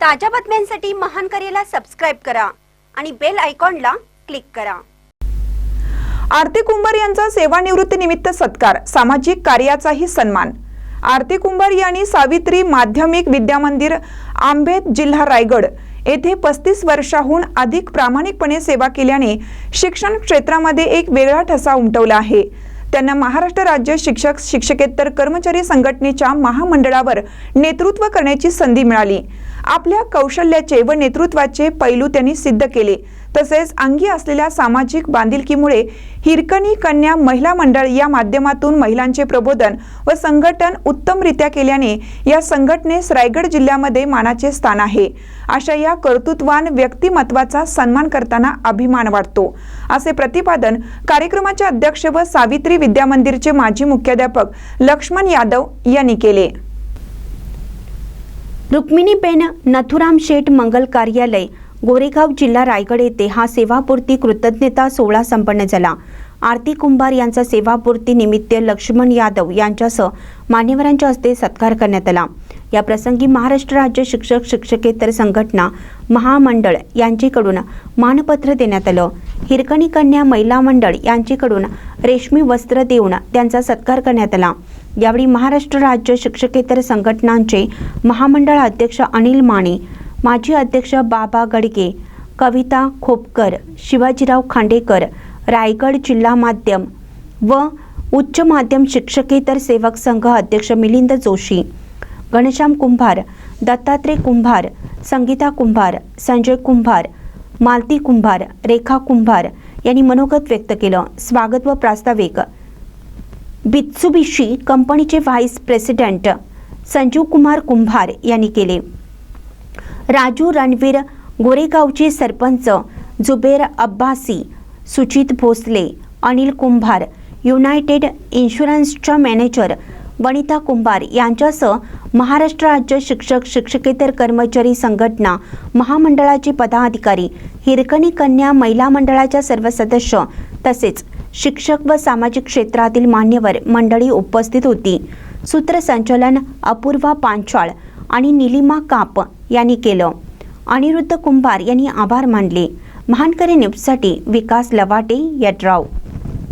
ताज्या बातम्यांसाठी महान करेला सबस्क्राईब करा आणि बेल आयकॉनला क्लिक करा. आरती कुंभार यांचा सेवानिवृत्तीनिमित्त सत्कार सामाजिक कार्याचाही सन्मान. आरती कुंभार यांनी सावित्री माध्यमिक विद्यामंदिर आंबेत जिल्हा रायगड येथे पस्तीस वर्षाहून अधिक प्रामाणिकपणे सेवा केल्याने शिक्षण क्षेत्रामध्ये एक वेगळा ठसा उमटवला आहे. त्यांना महाराष्ट्र राज्य शिक्षक शिक्षकेतर कर्मचारी संघटनेच्या महामंडळावर नेतृत्व करण्याची संधी मिळाली. आपल्या कौशल्याचे व नेतृत्वाचे पैलू त्यांनी सिद्ध केले. तसेच अंगी असलेल्या सामाजिक बांधिलकीमुळे हिरकणी कन्या महिला मंडळ या माध्यमातून महिलांचे प्रबोधन व संघटन उत्तमरित्या केल्याने या संघटनेस रायगड जिल्ह्यामध्ये मानाचे स्थान आहे. अशा या कर्तृत्वान व्यक्तिमत्वाचा सन्मान करताना अभिमान वाटतो. असे प्रतिपादन कार्यक्रमाचे अध्यक्ष व सावित्री विद्यामंदिरचे माजी मुख्याध्यापक लक्ष्मण यादव यांनी केले. रुक्मिणीबेन नथुराम शेठ मंगल कार्यालय गोरेगाव जिल्हा रायगड येथे हा सेवापूर्ती कृतज्ञता सोहळा संपन्न झाला. आरती कुंभार यांचा सेवापूर्ती निमित्त लक्ष्मण यादव यांच्यासह मान्यवरांच्या हस्ते सत्कार करण्यात आला. या प्रसंगी महाराष्ट्र राज्य शिक्षक शिक्षकेतर संघटना महामंडळ यांच्याकडून मानपत्र देण्यात आलं. हिरकणी कन्या महिला मंडळ यांच्याकडून रेशमी वस्त्र देऊन त्यांचा सत्कार करण्यात आला. यावेळी महाराष्ट्र राज्य शिक्षकेतर संघटनांचे महामंडळ अध्यक्ष अनिल माने माजी अध्यक्ष बाबा गडगे कविता खोपकर शिवाजीराव खांडेकर रायगड जिल्हा माध्यम व उच्च माध्यम शिक्षकेतर सेवक संघ अध्यक्ष मिलिंद जोशी घनश्याम कुंभार दत्तात्रय कुंभार संगीता कुंभार संजय कुंभार मालती कुंभार रेखा कुंभार यांनी मनोगत व्यक्त केलं. स्वागत व प्रास्ताविक. बित्सुबिशी कंपनीचे व्हाईस प्रेसिडेंट संजीव कुमार कुंभार यांनी केले. राजू रणवीर गोरेगावचे सरपंच जुबेर अब्बासी सुचित भोसले अनिल कुंभार युनायटेड इन्शुरन्सच्या मॅनेजर वनिता कुंभार यांच्यासह महाराष्ट्र राज्य शिक्षक शिक्षकेतर कर्मचारी संघटना महामंडळाचे पदाधिकारी हिरकणी कन्या महिला मंडळाच्या सर्व सदस्य तसेच शिक्षक व सामाजिक क्षेत्रातील मान्यवर मंडळी उपस्थित होती. सूत्रसंचलन अपूर्वा पांचाळ आणि निलिमा काप यांनी केलं. अनिरुद्ध कुंभार यांनी आभार मानले. महानकरी न्यूजसाठी विकास लवाटे यड्राव.